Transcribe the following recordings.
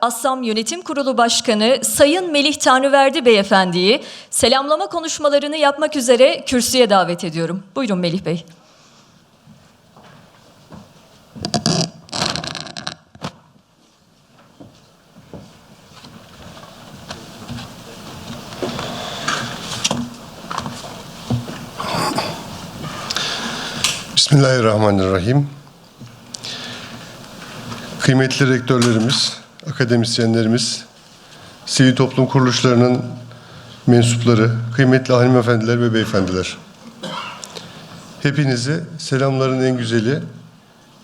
Assam Yönetim Kurulu Başkanı Sayın Melih Tanrıverdi Beyefendi'yi selamlama konuşmalarını yapmak üzere kürsüye davet ediyorum. Buyurun Melih Bey. Bismillahirrahmanirrahim. Kıymetli rektörlerimiz, akademisyenlerimiz, sivil toplum kuruluşlarının mensupları, kıymetli hanımefendiler ve beyefendiler. Hepinizi selamların en güzeli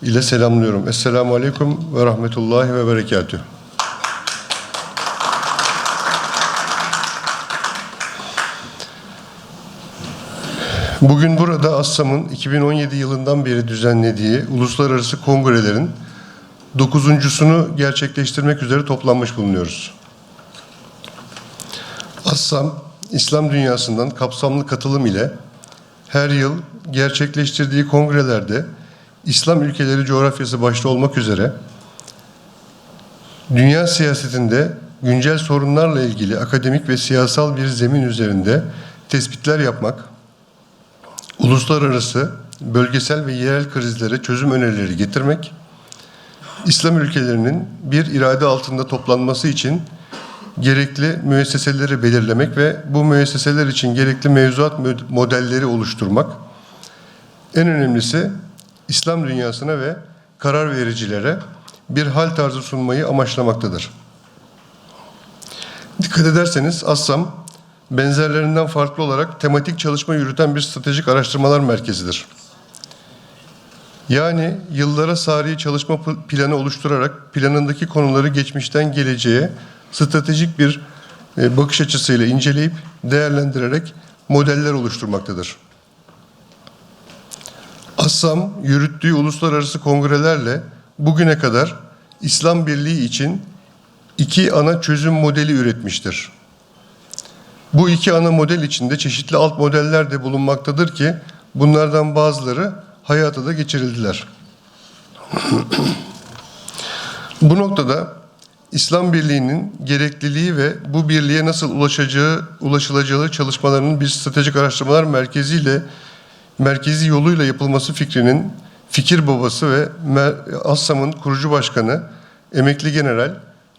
ile selamlıyorum. Esselamu Aleyküm ve Rahmetullahi ve Berekatühü. Bugün burada ASSAM'ın 2017 yılından beri düzenlediği uluslararası kongrelerin dokuzuncusunu gerçekleştirmek üzere toplanmış bulunuyoruz. ASSAM, İslam dünyasından kapsamlı katılım ile her yıl gerçekleştirdiği kongrelerde İslam ülkeleri coğrafyası başta olmak üzere dünya siyasetinde güncel sorunlarla ilgili akademik ve siyasal bir zemin üzerinde tespitler yapmak, uluslararası, bölgesel ve yerel krizlere çözüm önerileri getirmek, İslam ülkelerinin bir irade altında toplanması için gerekli müesseseleri belirlemek ve bu müesseseler için gerekli mevzuat modelleri oluşturmak, en önemlisi İslam dünyasına ve karar vericilere bir hal tarzı sunmayı amaçlamaktadır. Dikkat ederseniz Assam, benzerlerinden farklı olarak tematik çalışma yürüten bir stratejik araştırmalar merkezidir. Yani yıllara sari çalışma planı oluşturarak planındaki konuları geçmişten geleceğe stratejik bir e, bakış açısıyla inceleyip değerlendirerek modeller oluşturmaktadır. Assam yürüttüğü uluslararası kongrelerle bugüne kadar İslam Birliği için iki ana çözüm modeli üretmiştir. Bu iki ana model içinde çeşitli alt modeller de bulunmaktadır ki bunlardan bazıları hayata da geçirildiler. Bu noktada İslam Birliği'nin gerekliliği ve bu birliğe nasıl ulaşacağı, ulaşılacağı çalışmalarının bir stratejik araştırmalar merkeziyle merkezi yoluyla yapılması fikrinin fikir babası ve Assam'ın kurucu başkanı emekli general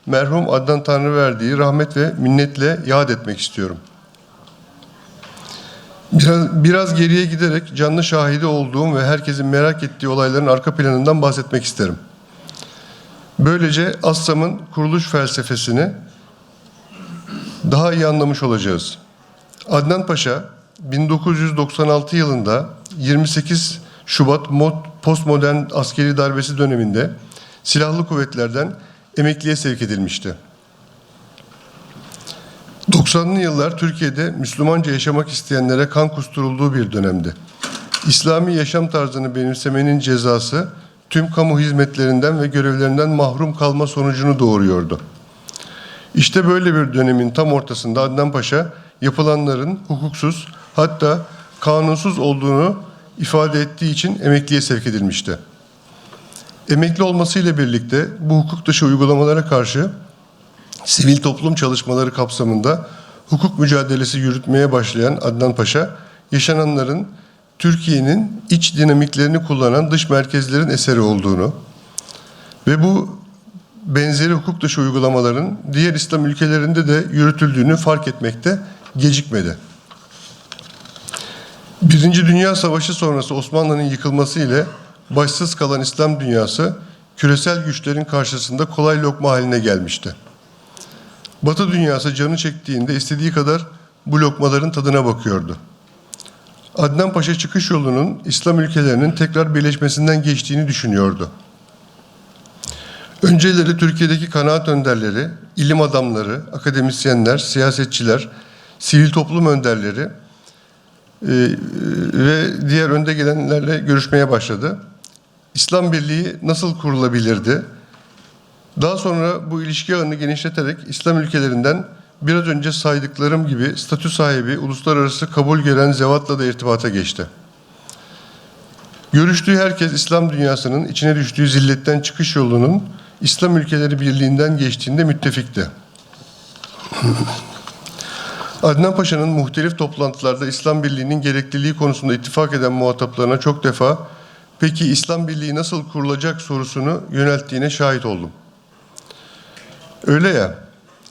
merhum Adnan Tanrıverdi'yi rahmet ve minnetle yad etmek istiyorum. Biraz, biraz geriye giderek canlı şahidi olduğum ve herkesin merak ettiği olayların arka planından bahsetmek isterim. Böylece Assam'ın kuruluş felsefesini daha iyi anlamış olacağız. Adnan Paşa 1996 yılında 28 Şubat postmodern askeri darbesi döneminde silahlı kuvvetlerden emekliye sevk edilmişti. 90'lı yıllar Türkiye'de Müslümanca yaşamak isteyenlere kan kusturulduğu bir dönemdi. İslami yaşam tarzını benimsemenin cezası tüm kamu hizmetlerinden ve görevlerinden mahrum kalma sonucunu doğuruyordu. İşte böyle bir dönemin tam ortasında Adnan Paşa yapılanların hukuksuz hatta kanunsuz olduğunu ifade ettiği için emekliye sevk edilmişti. Emekli olmasıyla birlikte bu hukuk dışı uygulamalara karşı sivil toplum çalışmaları kapsamında hukuk mücadelesi yürütmeye başlayan Adnan Paşa, yaşananların Türkiye'nin iç dinamiklerini kullanan dış merkezlerin eseri olduğunu ve bu benzeri hukuk dışı uygulamaların diğer İslam ülkelerinde de yürütüldüğünü fark etmekte gecikmedi. Birinci Dünya Savaşı sonrası Osmanlı'nın yıkılması ile başsız kalan İslam dünyası küresel güçlerin karşısında kolay lokma haline gelmişti. Batı dünyası canı çektiğinde istediği kadar bu lokmaların tadına bakıyordu. Adnan Paşa çıkış yolunun İslam ülkelerinin tekrar birleşmesinden geçtiğini düşünüyordu. Önceleri Türkiye'deki kanaat önderleri, ilim adamları, akademisyenler, siyasetçiler, sivil toplum önderleri e, ve diğer önde gelenlerle görüşmeye başladı. İslam Birliği nasıl kurulabilirdi? Daha sonra bu ilişki ağını genişleterek İslam ülkelerinden biraz önce saydıklarım gibi statü sahibi uluslararası kabul gören zevatla da irtibata geçti. Görüştüğü herkes İslam dünyasının içine düştüğü zilletten çıkış yolunun İslam ülkeleri birliğinden geçtiğinde müttefikti. Adnan Paşa'nın muhtelif toplantılarda İslam Birliği'nin gerekliliği konusunda ittifak eden muhataplarına çok defa peki İslam Birliği nasıl kurulacak sorusunu yönelttiğine şahit oldum. Öyle ya,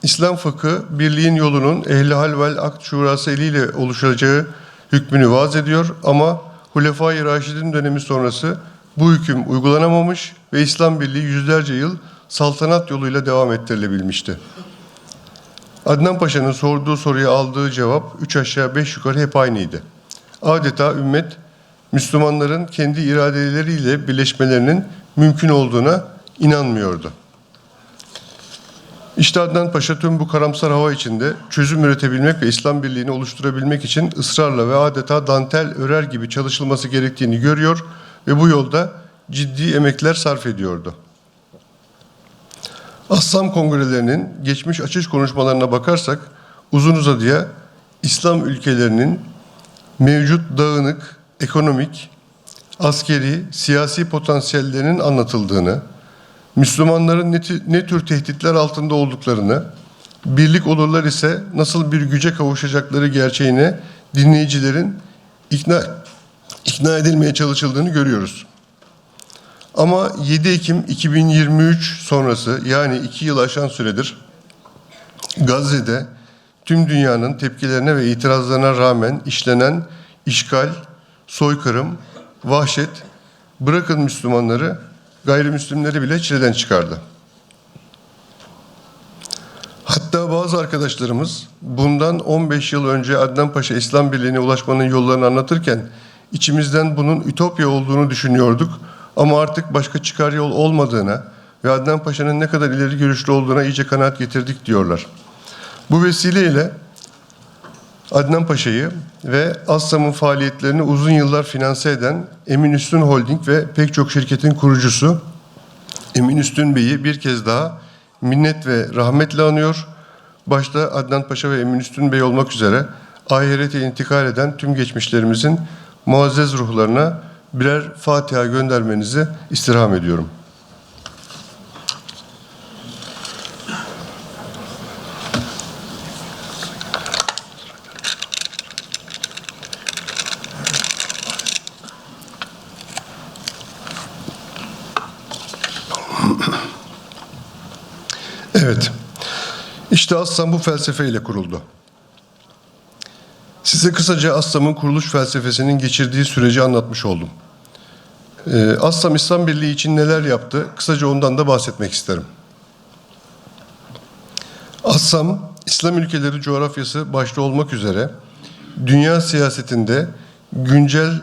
İslam fıkı birliğin yolunun ehli hal vel akt şurası eliyle oluşacağı hükmünü vaz ediyor ama Hulefai Raşidin dönemi sonrası bu hüküm uygulanamamış ve İslam Birliği yüzlerce yıl saltanat yoluyla devam ettirilebilmişti. Adnan Paşa'nın sorduğu soruya aldığı cevap üç aşağı beş yukarı hep aynıydı. Adeta ümmet Müslümanların kendi iradeleriyle birleşmelerinin mümkün olduğuna inanmıyordu. İşte Adnan Paşa tüm bu karamsar hava içinde çözüm üretebilmek ve İslam birliğini oluşturabilmek için ısrarla ve adeta dantel örer gibi çalışılması gerektiğini görüyor ve bu yolda ciddi emekler sarf ediyordu. Assam kongrelerinin geçmiş açış konuşmalarına bakarsak uzun uzadıya İslam ülkelerinin mevcut dağınık, ekonomik, askeri, siyasi potansiyellerinin anlatıldığını, Müslümanların ne, ne tür tehditler altında olduklarını, birlik olurlar ise nasıl bir güce kavuşacakları gerçeğine dinleyicilerin ikna, ikna edilmeye çalışıldığını görüyoruz. Ama 7 Ekim 2023 sonrası yani 2 yıl aşan süredir Gazze'de tüm dünyanın tepkilerine ve itirazlarına rağmen işlenen işgal, soykırım, vahşet bırakın Müslümanları gayrimüslimleri bile çileden çıkardı. Hatta bazı arkadaşlarımız bundan 15 yıl önce Adnan Paşa İslam Birliği'ne ulaşmanın yollarını anlatırken içimizden bunun ütopya olduğunu düşünüyorduk ama artık başka çıkar yol olmadığına ve Adnan Paşa'nın ne kadar ileri görüşlü olduğuna iyice kanaat getirdik diyorlar. Bu vesileyle Adnan Paşa'yı ve Assam'ın faaliyetlerini uzun yıllar finanse eden Emin Üstün Holding ve pek çok şirketin kurucusu Emin Üstün Bey'i bir kez daha minnet ve rahmetle anıyor. Başta Adnan Paşa ve Emin Üstün Bey olmak üzere ahirete intikal eden tüm geçmişlerimizin muazzez ruhlarına birer Fatiha göndermenizi istirham ediyorum. İşte Assam bu felsefeyle kuruldu. Size kısaca Assam'ın kuruluş felsefesinin geçirdiği süreci anlatmış oldum. Ee, Assam İslam Birliği için neler yaptı? Kısaca ondan da bahsetmek isterim. Assam, İslam ülkeleri coğrafyası başta olmak üzere dünya siyasetinde güncel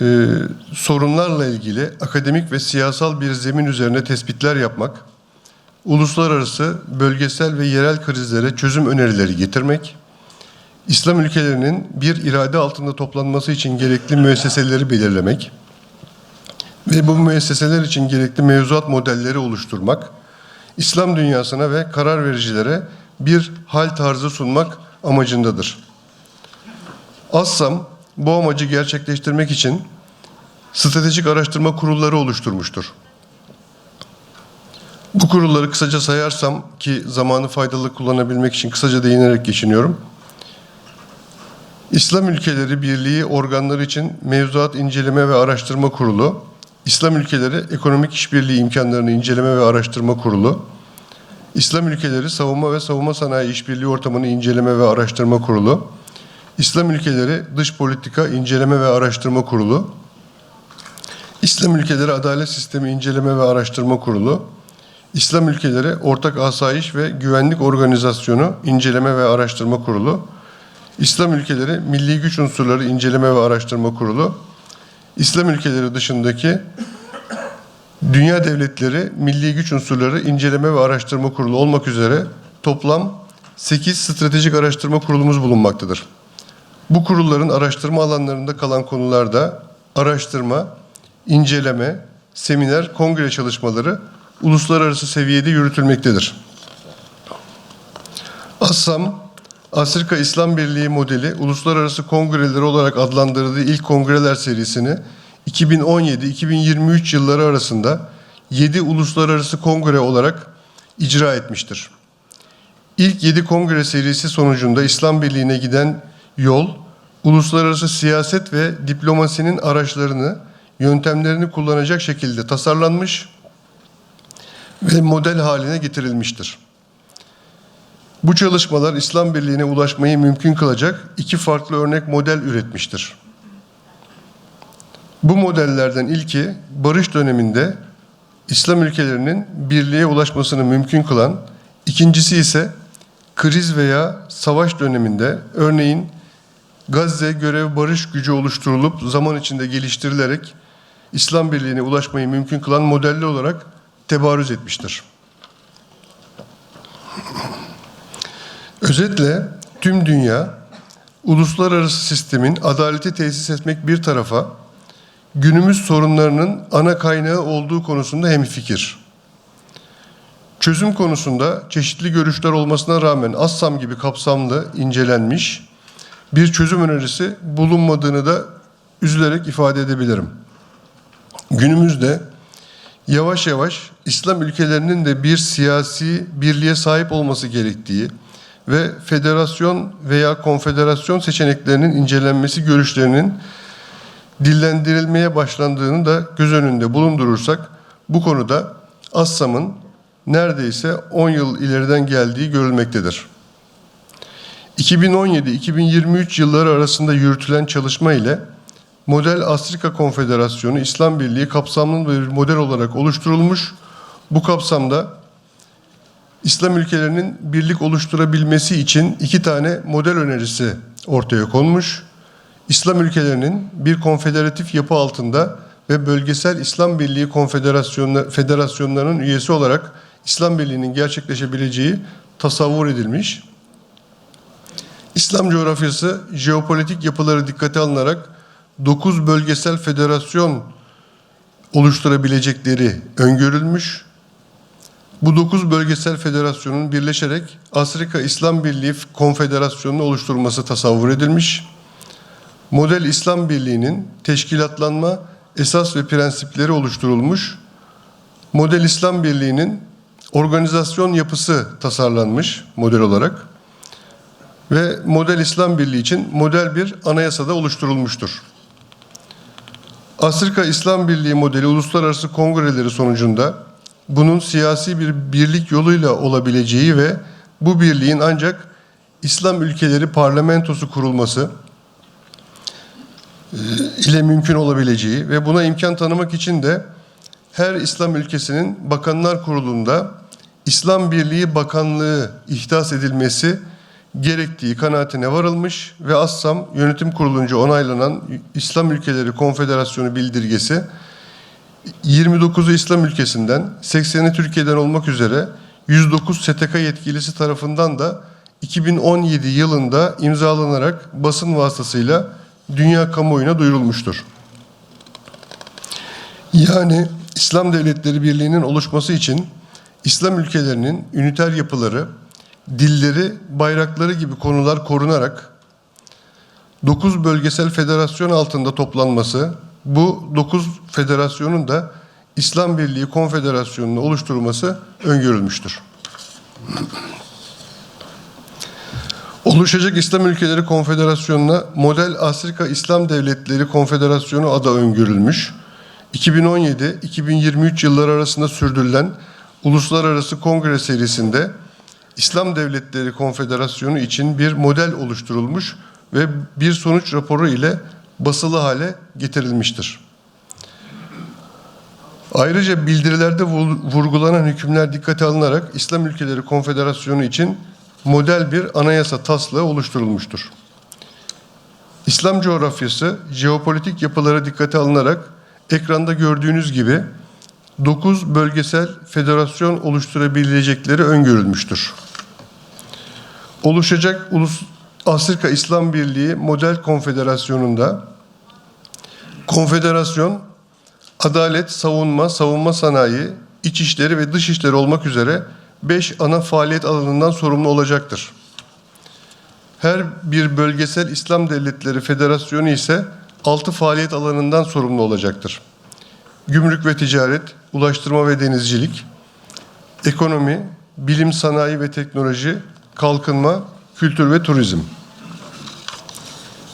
e, sorunlarla ilgili akademik ve siyasal bir zemin üzerine tespitler yapmak, uluslararası, bölgesel ve yerel krizlere çözüm önerileri getirmek, İslam ülkelerinin bir irade altında toplanması için gerekli müesseseleri belirlemek ve bu müesseseler için gerekli mevzuat modelleri oluşturmak, İslam dünyasına ve karar vericilere bir hal tarzı sunmak amacındadır. Assam bu amacı gerçekleştirmek için stratejik araştırma kurulları oluşturmuştur. Bu kurulları kısaca sayarsam ki zamanı faydalı kullanabilmek için kısaca değinerek geçiniyorum. İslam Ülkeleri Birliği organları için Mevzuat İnceleme ve Araştırma Kurulu, İslam Ülkeleri Ekonomik İşbirliği İmkanlarını İnceleme ve Araştırma Kurulu, İslam Ülkeleri Savunma ve Savunma Sanayi İşbirliği Ortamını İnceleme ve Araştırma Kurulu, İslam Ülkeleri Dış Politika İnceleme ve Araştırma Kurulu, İslam Ülkeleri Adalet Sistemi İnceleme ve Araştırma Kurulu, İslam Ülkeleri Ortak Asayiş ve Güvenlik Organizasyonu İnceleme ve Araştırma Kurulu, İslam Ülkeleri Milli Güç Unsurları İnceleme ve Araştırma Kurulu, İslam ülkeleri dışındaki Dünya Devletleri Milli Güç Unsurları İnceleme ve Araştırma Kurulu olmak üzere toplam 8 stratejik araştırma kurulumuz bulunmaktadır. Bu kurulların araştırma alanlarında kalan konularda araştırma, inceleme, seminer, kongre çalışmaları uluslararası seviyede yürütülmektedir. Assam, Afrika İslam Birliği modeli uluslararası kongreleri olarak adlandırdığı ilk kongreler serisini 2017-2023 yılları arasında 7 uluslararası kongre olarak icra etmiştir. İlk 7 kongre serisi sonucunda İslam Birliği'ne giden yol, uluslararası siyaset ve diplomasinin araçlarını, yöntemlerini kullanacak şekilde tasarlanmış ve model haline getirilmiştir. Bu çalışmalar İslam Birliği'ne ulaşmayı mümkün kılacak iki farklı örnek model üretmiştir. Bu modellerden ilki barış döneminde İslam ülkelerinin birliğe ulaşmasını mümkün kılan, ikincisi ise kriz veya savaş döneminde örneğin Gazze görev barış gücü oluşturulup zaman içinde geliştirilerek İslam Birliği'ne ulaşmayı mümkün kılan modeller olarak tebarüz etmiştir. Özetle tüm dünya uluslararası sistemin adaleti tesis etmek bir tarafa günümüz sorunlarının ana kaynağı olduğu konusunda hemfikir. Çözüm konusunda çeşitli görüşler olmasına rağmen Assam gibi kapsamlı incelenmiş bir çözüm önerisi bulunmadığını da üzülerek ifade edebilirim. Günümüzde yavaş yavaş İslam ülkelerinin de bir siyasi birliğe sahip olması gerektiği ve federasyon veya konfederasyon seçeneklerinin incelenmesi görüşlerinin dillendirilmeye başlandığını da göz önünde bulundurursak bu konuda Assam'ın neredeyse 10 yıl ileriden geldiği görülmektedir. 2017-2023 yılları arasında yürütülen çalışma ile Model Afrika Konfederasyonu İslam Birliği kapsamlı bir model olarak oluşturulmuş. Bu kapsamda İslam ülkelerinin birlik oluşturabilmesi için iki tane model önerisi ortaya konmuş. İslam ülkelerinin bir konfederatif yapı altında ve bölgesel İslam Birliği konfederasyonları, federasyonlarının üyesi olarak İslam Birliği'nin gerçekleşebileceği tasavvur edilmiş. İslam coğrafyası jeopolitik yapıları dikkate alınarak 9 bölgesel federasyon oluşturabilecekleri öngörülmüş. Bu 9 bölgesel federasyonun birleşerek Afrika İslam Birliği Konfederasyonu'nu oluşturması tasavvur edilmiş. Model İslam Birliği'nin teşkilatlanma esas ve prensipleri oluşturulmuş. Model İslam Birliği'nin organizasyon yapısı tasarlanmış model olarak ve model İslam Birliği için model bir anayasada oluşturulmuştur. Afrika İslam Birliği modeli uluslararası kongreleri sonucunda bunun siyasi bir birlik yoluyla olabileceği ve bu birliğin ancak İslam ülkeleri parlamentosu kurulması e, ile mümkün olabileceği ve buna imkan tanımak için de her İslam ülkesinin Bakanlar Kurulu'nda İslam Birliği Bakanlığı ihdas edilmesi gerektiği kanaatine varılmış ve Assam Yönetim Kurulunca onaylanan İslam Ülkeleri Konfederasyonu bildirgesi 29'u İslam ülkesinden 80'i Türkiye'den olmak üzere 109 STK yetkilisi tarafından da 2017 yılında imzalanarak basın vasıtasıyla dünya kamuoyuna duyurulmuştur. Yani İslam Devletleri Birliği'nin oluşması için İslam ülkelerinin üniter yapıları, dilleri, bayrakları gibi konular korunarak 9 bölgesel federasyon altında toplanması, bu 9 federasyonun da İslam Birliği Konfederasyonu'nu oluşturulması öngörülmüştür. Oluşacak İslam Ülkeleri Konfederasyonu'na Model Afrika İslam Devletleri Konfederasyonu adı öngörülmüş. 2017-2023 yılları arasında sürdürülen Uluslararası Kongre serisinde İslam Devletleri Konfederasyonu için bir model oluşturulmuş ve bir sonuç raporu ile basılı hale getirilmiştir. Ayrıca bildirilerde vurgulanan hükümler dikkate alınarak İslam Ülkeleri Konfederasyonu için model bir anayasa taslağı oluşturulmuştur. İslam coğrafyası jeopolitik yapılara dikkate alınarak ekranda gördüğünüz gibi 9 bölgesel federasyon oluşturabilecekleri öngörülmüştür. Oluşacak Ulus Afrika İslam Birliği Model Konfederasyonu'nda konfederasyon adalet, savunma, savunma sanayi, iç işleri ve dış işleri olmak üzere 5 ana faaliyet alanından sorumlu olacaktır. Her bir bölgesel İslam Devletleri Federasyonu ise 6 faaliyet alanından sorumlu olacaktır. Gümrük ve ticaret, ulaştırma ve denizcilik, ekonomi, bilim, sanayi ve teknoloji, kalkınma, kültür ve turizm.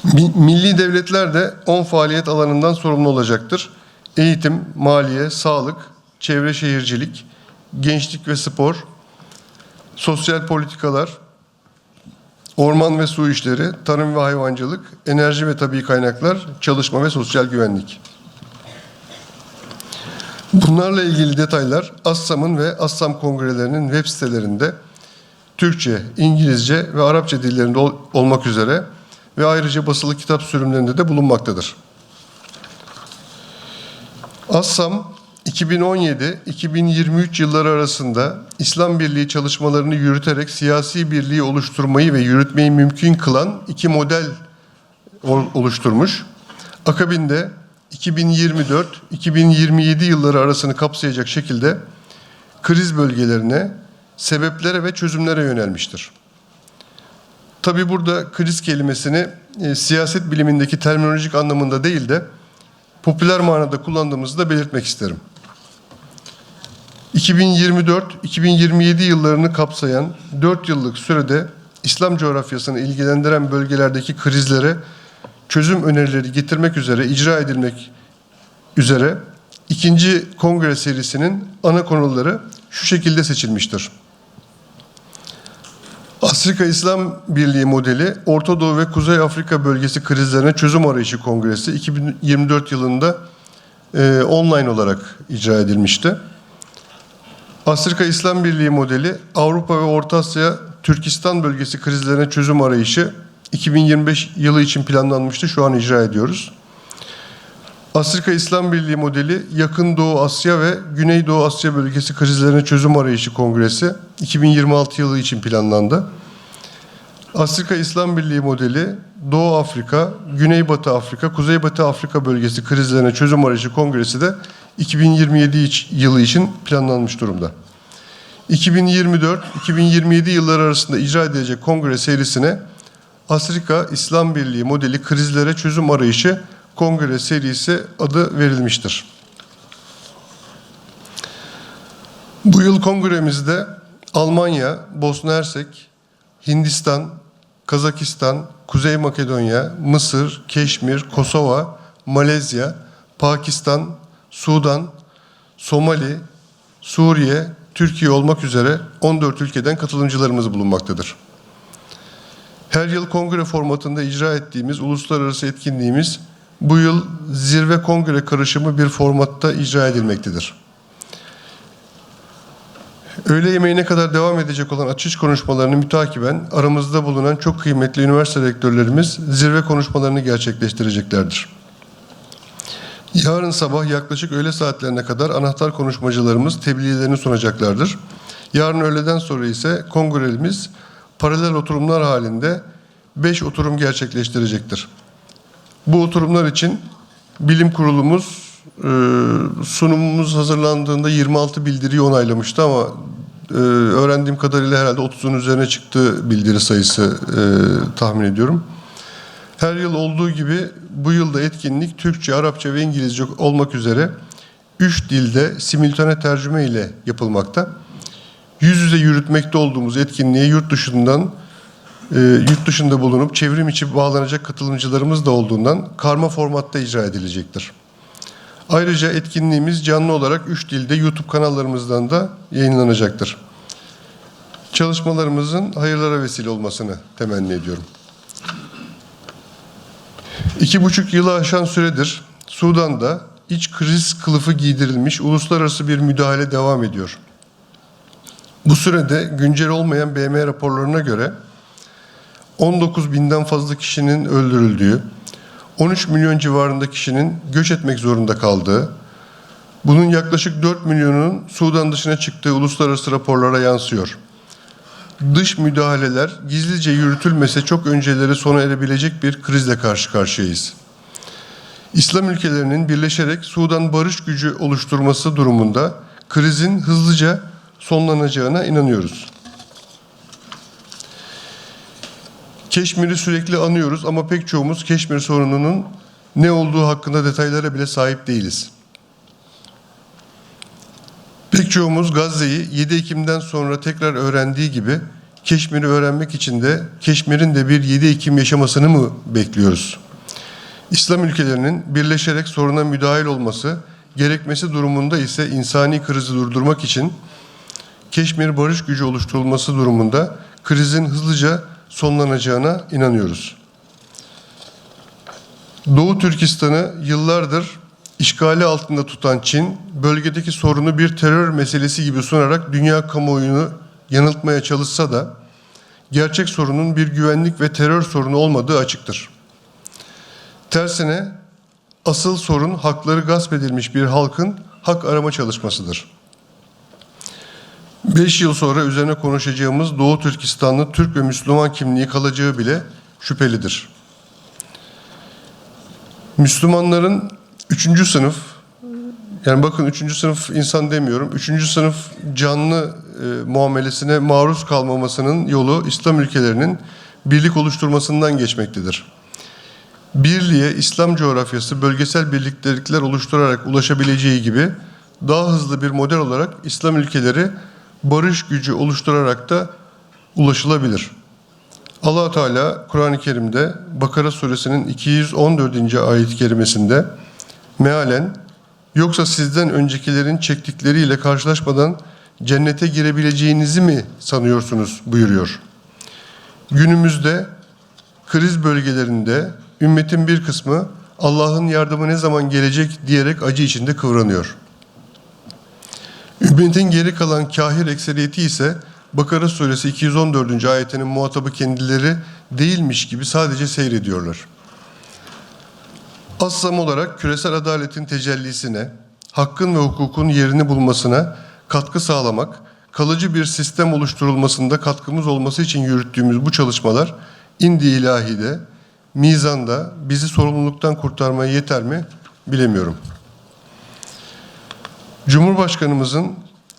Mi- Milli devletler de 10 faaliyet alanından sorumlu olacaktır. Eğitim, maliye, sağlık, çevre şehircilik, gençlik ve spor, sosyal politikalar, orman ve su işleri, tarım ve hayvancılık, enerji ve tabii kaynaklar, çalışma ve sosyal güvenlik. Bunlarla ilgili detaylar Assam'ın ve Assam kongrelerinin web sitelerinde Türkçe, İngilizce ve Arapça dillerinde ol- olmak üzere ve ayrıca basılı kitap sürümlerinde de bulunmaktadır. Assam 2017-2023 yılları arasında İslam Birliği çalışmalarını yürüterek siyasi birliği oluşturmayı ve yürütmeyi mümkün kılan iki model ol- oluşturmuş. Akabinde 2024-2027 yılları arasını kapsayacak şekilde kriz bölgelerine, sebeplere ve çözümlere yönelmiştir. Tabi burada kriz kelimesini e, siyaset bilimindeki terminolojik anlamında değil de popüler manada kullandığımızı da belirtmek isterim. 2024-2027 yıllarını kapsayan 4 yıllık sürede İslam coğrafyasını ilgilendiren bölgelerdeki krizlere çözüm önerileri getirmek üzere icra edilmek üzere ikinci kongre serisinin ana konuları şu şekilde seçilmiştir. Afrika İslam Birliği modeli Orta Doğu ve Kuzey Afrika bölgesi krizlerine çözüm arayışı kongresi 2024 yılında e, online olarak icra edilmişti. Afrika İslam Birliği modeli Avrupa ve Orta Asya Türkistan bölgesi krizlerine çözüm arayışı 2025 yılı için planlanmıştı. Şu an icra ediyoruz. Afrika İslam Birliği modeli Yakın Doğu Asya ve Güneydoğu Asya bölgesi krizlerine çözüm arayışı kongresi 2026 yılı için planlandı. Afrika İslam Birliği modeli Doğu Afrika, Güneybatı Afrika, Kuzeybatı Afrika bölgesi krizlerine çözüm arayışı kongresi de 2027 iç- yılı için planlanmış durumda. 2024-2027 yılları arasında icra edilecek kongre serisine Afrika İslam Birliği modeli krizlere çözüm arayışı kongre serisi adı verilmiştir. Bu yıl kongremizde Almanya, Bosna Hersek, Hindistan, Kazakistan, Kuzey Makedonya, Mısır, Keşmir, Kosova, Malezya, Pakistan, Sudan, Somali, Suriye, Türkiye olmak üzere 14 ülkeden katılımcılarımız bulunmaktadır. Her yıl kongre formatında icra ettiğimiz uluslararası etkinliğimiz bu yıl zirve kongre karışımı bir formatta icra edilmektedir. Öğle yemeğine kadar devam edecek olan açış konuşmalarını mütakiben aramızda bulunan çok kıymetli üniversite rektörlerimiz zirve konuşmalarını gerçekleştireceklerdir. Yarın sabah yaklaşık öğle saatlerine kadar anahtar konuşmacılarımız tebliğlerini sunacaklardır. Yarın öğleden sonra ise kongremiz paralel oturumlar halinde 5 oturum gerçekleştirecektir. Bu oturumlar için bilim kurulumuz e, sunumumuz hazırlandığında 26 bildiriyi onaylamıştı ama e, öğrendiğim kadarıyla herhalde 30'un üzerine çıktı bildiri sayısı e, tahmin ediyorum. Her yıl olduğu gibi bu yılda etkinlik Türkçe, Arapça ve İngilizce olmak üzere 3 dilde simultane tercüme ile yapılmakta. Yüz yüze yürütmekte olduğumuz etkinliğe yurt dışından e, yurt dışında bulunup çevrim içi bağlanacak katılımcılarımız da olduğundan karma formatta icra edilecektir. Ayrıca etkinliğimiz canlı olarak 3 dilde YouTube kanallarımızdan da yayınlanacaktır. Çalışmalarımızın hayırlara vesile olmasını temenni ediyorum. İki buçuk yılı aşan süredir Sudan'da iç kriz kılıfı giydirilmiş uluslararası bir müdahale devam ediyor. Bu sürede güncel olmayan BM raporlarına göre 19 binden fazla kişinin öldürüldüğü, 13 milyon civarında kişinin göç etmek zorunda kaldığı, bunun yaklaşık 4 milyonunun Sudan dışına çıktığı uluslararası raporlara yansıyor. Dış müdahaleler gizlice yürütülmese çok önceleri sona erebilecek bir krizle karşı karşıyayız. İslam ülkelerinin birleşerek Sudan barış gücü oluşturması durumunda krizin hızlıca sonlanacağına inanıyoruz. Keşmir'i sürekli anıyoruz ama pek çoğumuz Keşmir sorununun ne olduğu hakkında detaylara bile sahip değiliz. Pek çoğumuz Gazze'yi 7 Ekim'den sonra tekrar öğrendiği gibi Keşmir'i öğrenmek için de Keşmir'in de bir 7 Ekim yaşamasını mı bekliyoruz? İslam ülkelerinin birleşerek soruna müdahil olması, gerekmesi durumunda ise insani krizi durdurmak için Keşmir barış gücü oluşturulması durumunda krizin hızlıca sonlanacağına inanıyoruz. Doğu Türkistan'ı yıllardır işgali altında tutan Çin, bölgedeki sorunu bir terör meselesi gibi sunarak dünya kamuoyunu yanıltmaya çalışsa da gerçek sorunun bir güvenlik ve terör sorunu olmadığı açıktır. Tersine asıl sorun hakları gasp edilmiş bir halkın hak arama çalışmasıdır. 5 yıl sonra üzerine konuşacağımız Doğu Türkistanlı Türk ve Müslüman kimliği kalacağı bile şüphelidir. Müslümanların üçüncü sınıf, yani bakın üçüncü sınıf insan demiyorum, üçüncü sınıf canlı e, muamelesine maruz kalmamasının yolu İslam ülkelerinin birlik oluşturmasından geçmektedir. Birliğe İslam coğrafyası bölgesel birliktelikler oluşturarak ulaşabileceği gibi daha hızlı bir model olarak İslam ülkeleri barış gücü oluşturarak da ulaşılabilir. allah Teala Kur'an-ı Kerim'de Bakara suresinin 214. ayet-i kerimesinde mealen yoksa sizden öncekilerin çektikleriyle karşılaşmadan cennete girebileceğinizi mi sanıyorsunuz buyuruyor. Günümüzde kriz bölgelerinde ümmetin bir kısmı Allah'ın yardımı ne zaman gelecek diyerek acı içinde kıvranıyor. Ümmetin geri kalan kahir ekseriyeti ise Bakara suresi 214. ayetinin muhatabı kendileri değilmiş gibi sadece seyrediyorlar. Assam olarak küresel adaletin tecellisine, hakkın ve hukukun yerini bulmasına katkı sağlamak, kalıcı bir sistem oluşturulmasında katkımız olması için yürüttüğümüz bu çalışmalar indi ilahide, mizanda bizi sorumluluktan kurtarmaya yeter mi bilemiyorum. Cumhurbaşkanımızın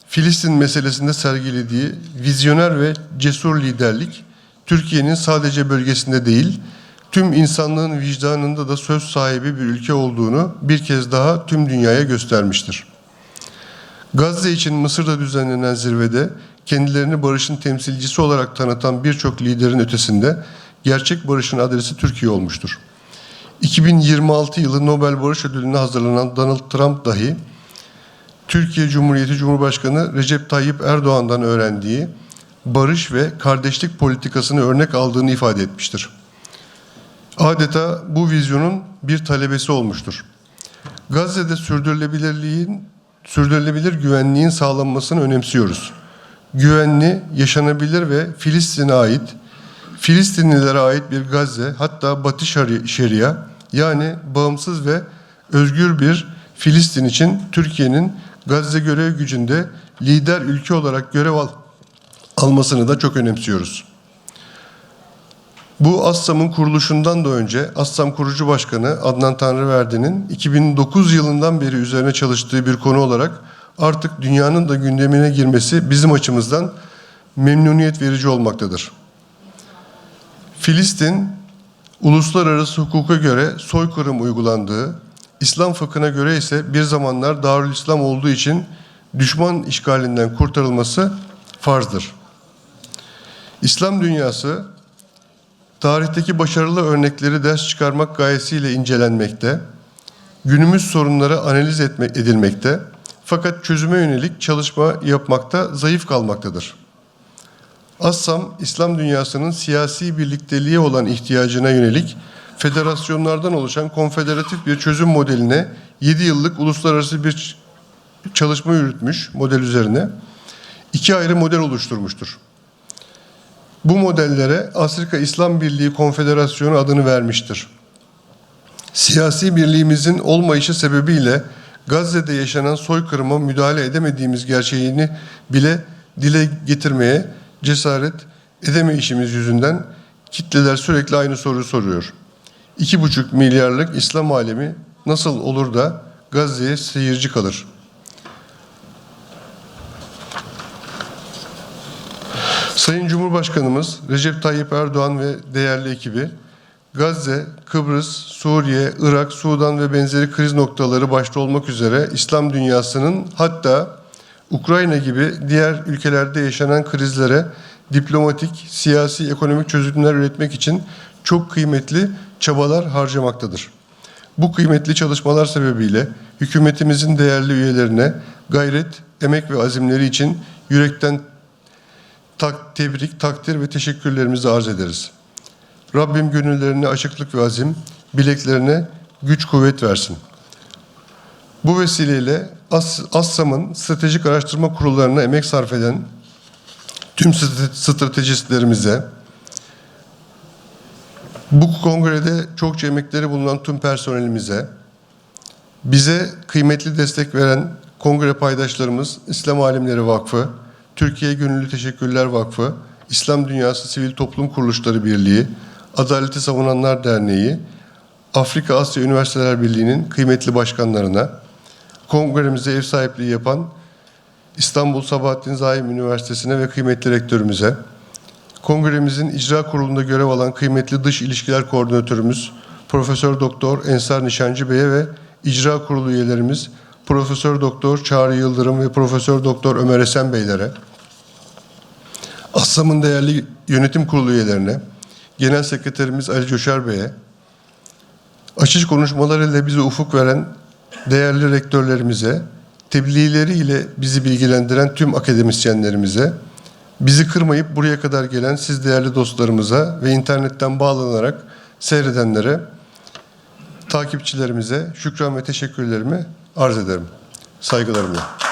Filistin meselesinde sergilediği vizyoner ve cesur liderlik, Türkiye'nin sadece bölgesinde değil, tüm insanlığın vicdanında da söz sahibi bir ülke olduğunu bir kez daha tüm dünyaya göstermiştir. Gazze için Mısır'da düzenlenen zirvede kendilerini barışın temsilcisi olarak tanıtan birçok liderin ötesinde gerçek barışın adresi Türkiye olmuştur. 2026 yılı Nobel Barış Ödülü'ne hazırlanan Donald Trump dahi Türkiye Cumhuriyeti Cumhurbaşkanı Recep Tayyip Erdoğan'dan öğrendiği barış ve kardeşlik politikasını örnek aldığını ifade etmiştir. Adeta bu vizyonun bir talebesi olmuştur. Gazze'de sürdürülebilirliğin, sürdürülebilir güvenliğin sağlanmasını önemsiyoruz. Güvenli, yaşanabilir ve Filistin'e ait, Filistinlilere ait bir Gazze, hatta Batı Şeria, yani bağımsız ve özgür bir Filistin için Türkiye'nin Gazze görev gücünde lider ülke olarak görev al- almasını da çok önemsiyoruz. Bu Assam'ın kuruluşundan da önce Assam kurucu başkanı Adnan Tanrıverdi'nin 2009 yılından beri üzerine çalıştığı bir konu olarak artık dünyanın da gündemine girmesi bizim açımızdan memnuniyet verici olmaktadır. Filistin, uluslararası hukuka göre soykırım uygulandığı, İslam fıkhına göre ise bir zamanlar Darülislam olduğu için düşman işgalinden kurtarılması farzdır. İslam dünyası tarihteki başarılı örnekleri ders çıkarmak gayesiyle incelenmekte, günümüz sorunları analiz etme, edilmekte fakat çözüme yönelik çalışma yapmakta zayıf kalmaktadır. Assam, İslam dünyasının siyasi birlikteliğe olan ihtiyacına yönelik federasyonlardan oluşan konfederatif bir çözüm modeline 7 yıllık uluslararası bir çalışma yürütmüş model üzerine. iki ayrı model oluşturmuştur. Bu modellere Afrika İslam Birliği Konfederasyonu adını vermiştir. Siyasi birliğimizin olmayışı sebebiyle Gazze'de yaşanan soykırıma müdahale edemediğimiz gerçeğini bile dile getirmeye cesaret edemeyişimiz yüzünden kitleler sürekli aynı soruyu soruyor. 2,5 milyarlık İslam alemi nasıl olur da Gazze'ye seyirci kalır? Sayın Cumhurbaşkanımız Recep Tayyip Erdoğan ve değerli ekibi Gazze, Kıbrıs, Suriye, Irak, Sudan ve benzeri kriz noktaları başta olmak üzere İslam dünyasının hatta Ukrayna gibi diğer ülkelerde yaşanan krizlere diplomatik, siyasi, ekonomik çözümler üretmek için çok kıymetli çabalar harcamaktadır. Bu kıymetli çalışmalar sebebiyle hükümetimizin değerli üyelerine gayret, emek ve azimleri için yürekten tak, tebrik, takdir ve teşekkürlerimizi arz ederiz. Rabbim gönüllerine açıklık ve azim, bileklerine güç kuvvet versin. Bu vesileyle As ASSAM'ın stratejik araştırma kurullarına emek sarf eden tüm strate- stratejistlerimize, bu kongrede çokça emekleri bulunan tüm personelimize, bize kıymetli destek veren kongre paydaşlarımız İslam Alimleri Vakfı, Türkiye Gönüllü Teşekkürler Vakfı, İslam Dünyası Sivil Toplum Kuruluşları Birliği, Adaleti Savunanlar Derneği, Afrika Asya Üniversiteler Birliği'nin kıymetli başkanlarına, kongremize ev sahipliği yapan İstanbul Sabahattin Zaim Üniversitesi'ne ve kıymetli rektörümüze, kongremizin icra kurulunda görev alan kıymetli dış ilişkiler koordinatörümüz Profesör Doktor Ensar Nişancı Bey'e ve icra kurulu üyelerimiz Profesör Doktor Çağrı Yıldırım ve Profesör Doktor Ömer Esen Beylere, ASSAM'ın değerli yönetim kurulu üyelerine, Genel Sekreterimiz Ali Coşar Bey'e, açış konuşmalarıyla bize ufuk veren değerli rektörlerimize, tebliğleriyle bizi bilgilendiren tüm akademisyenlerimize, bizi kırmayıp buraya kadar gelen siz değerli dostlarımıza ve internetten bağlanarak seyredenlere, takipçilerimize şükran ve teşekkürlerimi arz ederim. Saygılarımla.